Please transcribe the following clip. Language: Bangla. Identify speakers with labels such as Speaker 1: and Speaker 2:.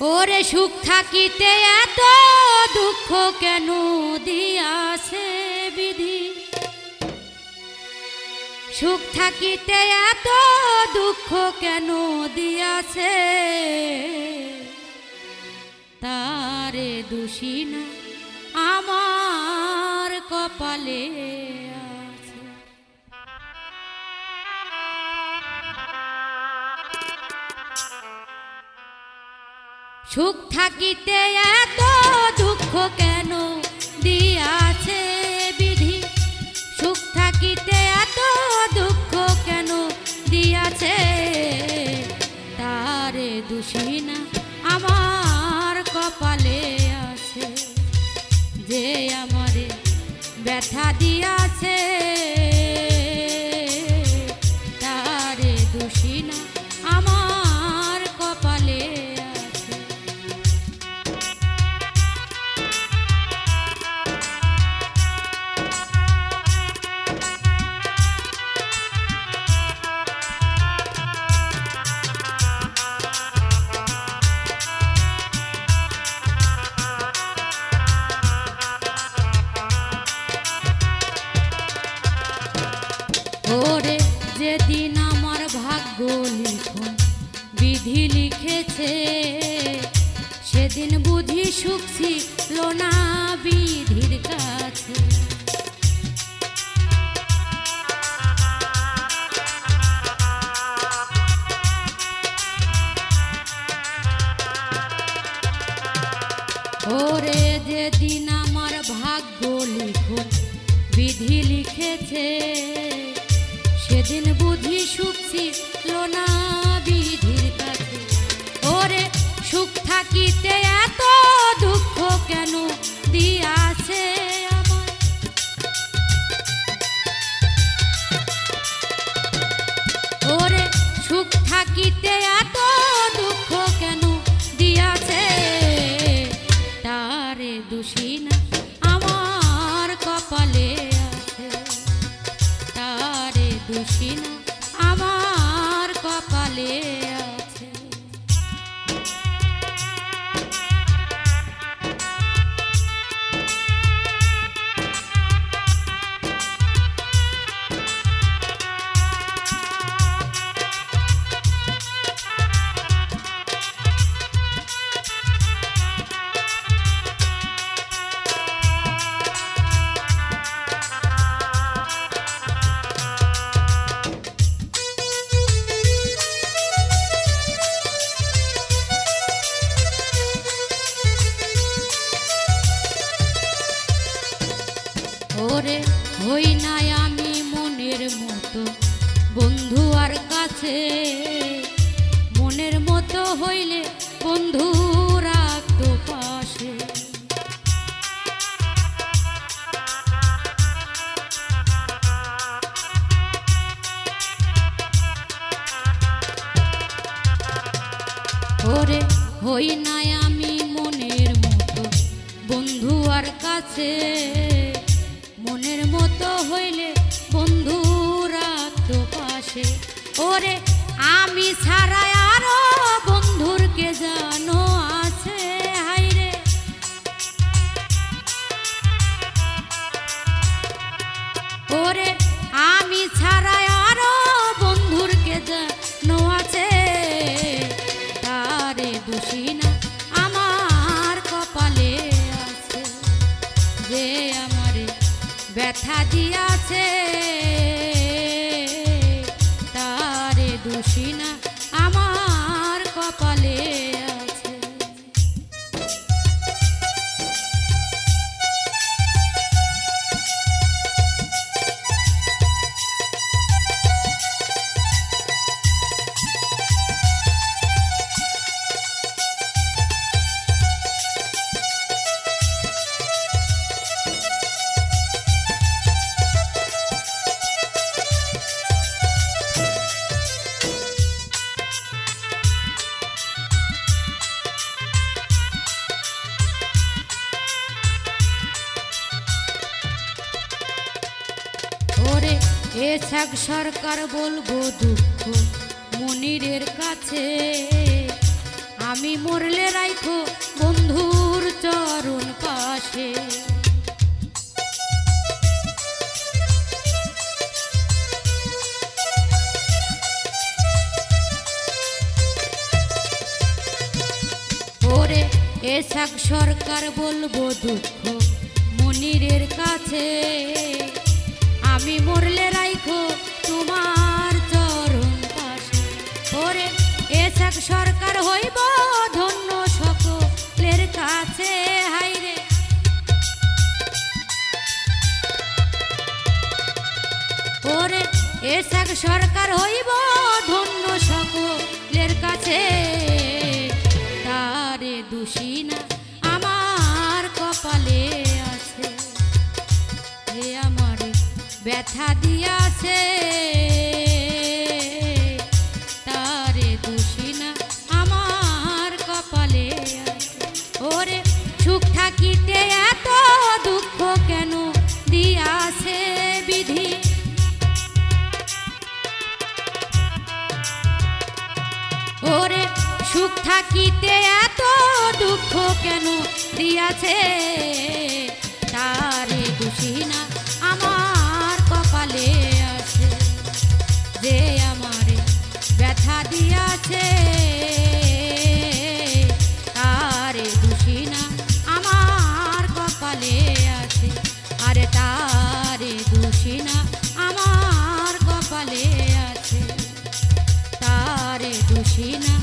Speaker 1: ওরে সুখ থাকিতে এত দুঃখ কেন দিয়াছে বিধি? সুখ থাকিতে এত দুঃখ কেন দিয়াছে? তারে দোষী না আমার কপালে সুখ থাকিতে এত দুঃখ কেন দিয়াছে বিধি? সুখ থাকিতে এত দুঃখ কেন দিয়াছে? তারে দোষী না আমার কপালে আছে। যে আমারে ব্যথা দিয়াছে লিখেছে, সেদিন বুঝি সুখ ছিল বিধির কাছে। ওরে যেদিন আমার ভাগ্য লিখন বিধি লিখেছে, সেদিন বুঝি সুখ ছিল সুখ থাকিতে এত দুঃখ কেন দিয়াছে ওরে সুখ থাকিতে এত দুঃখ কেন দিয়াছে? তারে দোষী না, আমার কপালে আছে। তারে দোষী না, আমার কপালে ওরে হই নাই আমি মনের মতো। বন্ধু আর কাছে মনের মতো হইলে বন্ধু হই নাই আমি মনের মতো। বন্ধু আর কাছে মনের মতো হইলে বন্ধু রাখতো পাশে। ওরে, আমি ছাড়া আরও বন্ধুর কে জানো আছে? হাইরে ওরে, আমি ছাড়া আরও বন্ধুর কে জানো আছে? তারে দোষী না, আমার কপালে আছে। যে আমারে ব্যথা দিয়াছে। ছাক সরকার বলব দুঃখ মনিরের কাছে। আমি মরলে রাইখো বন্ধুর চরণ পাশে। ওরে এসাক সরকার বলব দুঃখ মনিরের কাছে। আমি মরলে এসাক সরকার হইব, ধন্য সকলের কাছে। হাইরে ওরে এসাক সরকার হইব, ধন্য সকলের কাছে। তারে দোষী না আমার কপালে আছে। হে আমার ব্যথা দিয়াছে। থাকিতে এত দুঃখ কেন দিয়াছে বিধি? ওরে সুখ থাকিতে এত দুঃখ কেন দিয়াছে? তারে দোষী না আমার কপালে আছে। যে আমারে ব্যথা দিয়াছে। তার দোষী না